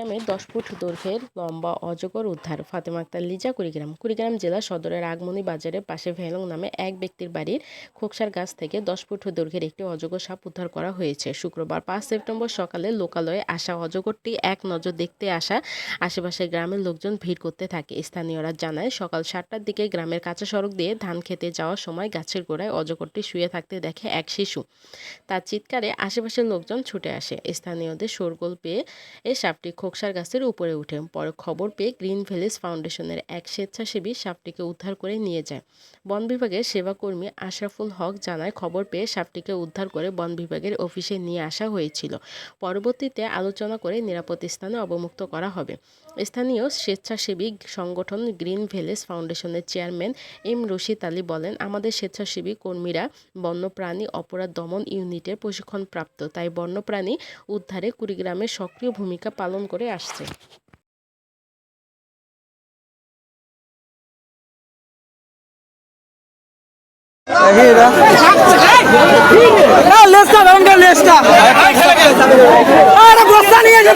কুড়িগ্রামের দশ ফুট দৈর্ঘ্যের লম্বা অজগর উদ্ধার। ফাতেমা আক্তার লিজা, কুড়িগ্রাম। কুড়িগ্রাম জেলা সদরের আগমনী বাজারের পাশে ভেলং নামে এক ব্যক্তির বাড়ির খোকসার গাছ থেকে দশ ফুট দৈর্ঘ্যের একটি অজগর সাপ উদ্ধার করা হয়েছে। শুক্রবার পাঁচ সেপ্টেম্বর সকালে লোকালয়ে আসা অজগরটি এক নজর দেখতে আসা আশেপাশের গ্রামের লোকজন ভিড় করতে থাকে। স্থানীয়রা জানায়, সকাল সাতটার দিকে গ্রামের কাঁচা সড়ক দিয়ে ধান খেতে যাওয়ার সময় গাছের গোড়ায় অজগরটি শুয়ে থাকতে দেখে এক শিশু। তার চিৎকারে আশেপাশের লোকজন ছুটে আসে। স্থানীয়দের শোরগোল পেয়ে এ সাপটি খোকসার গাছের উপরে ওঠে পরে খবর পেয়ে গ্রিন ভিলেজ ফাউন্ডেশনের এক স্বেচ্ছাসেবী সাপটিকে উদ্ধার করে নিয়ে যায়। বন বিভাগের সেবাকর্মী আশরাফুল হক জানায়, খবর পেয়ে সাপটিকে উদ্ধার করে বন বিভাগের অফিসে নিয়ে আসা হয়েছিল। পরবর্তীতে আলোচনা করে নিরাপদ স্থানে অবমুক্ত করা হবে। স্থানীয় স্বেচ্ছাসেবী সংগঠন গ্রিন ভিলেজ ফাউন্ডেশনের চেয়ারম্যান এম রশিদ আলী বলেন, আমাদের স্বেচ্ছাসেবী কর্মীরা বন্যপ্রাণী অপরাধ দমন ইউনিটের প্রশিক্ষণপ্রাপ্ত। তাই বন্যপ্রাণী উদ্ধারে কুড়িগ্রামের সক্রিয় ভূমিকা পালন করে আসছে। লেসটা আরে বস্তা নিয়ে যে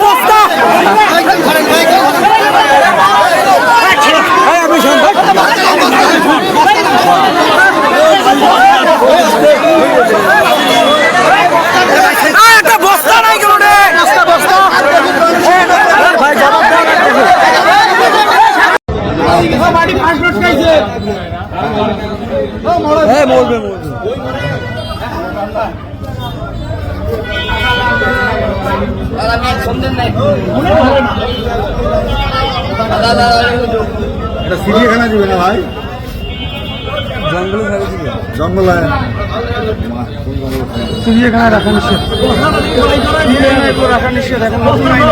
হ্যাঁ এটা চিড়িয়াখানা দিবে না ভাই? জঙ্গলে জঙ্গল। হয় এখানে রাখা নিষেধ রাখা নিষেধ এখন নতুন আইন।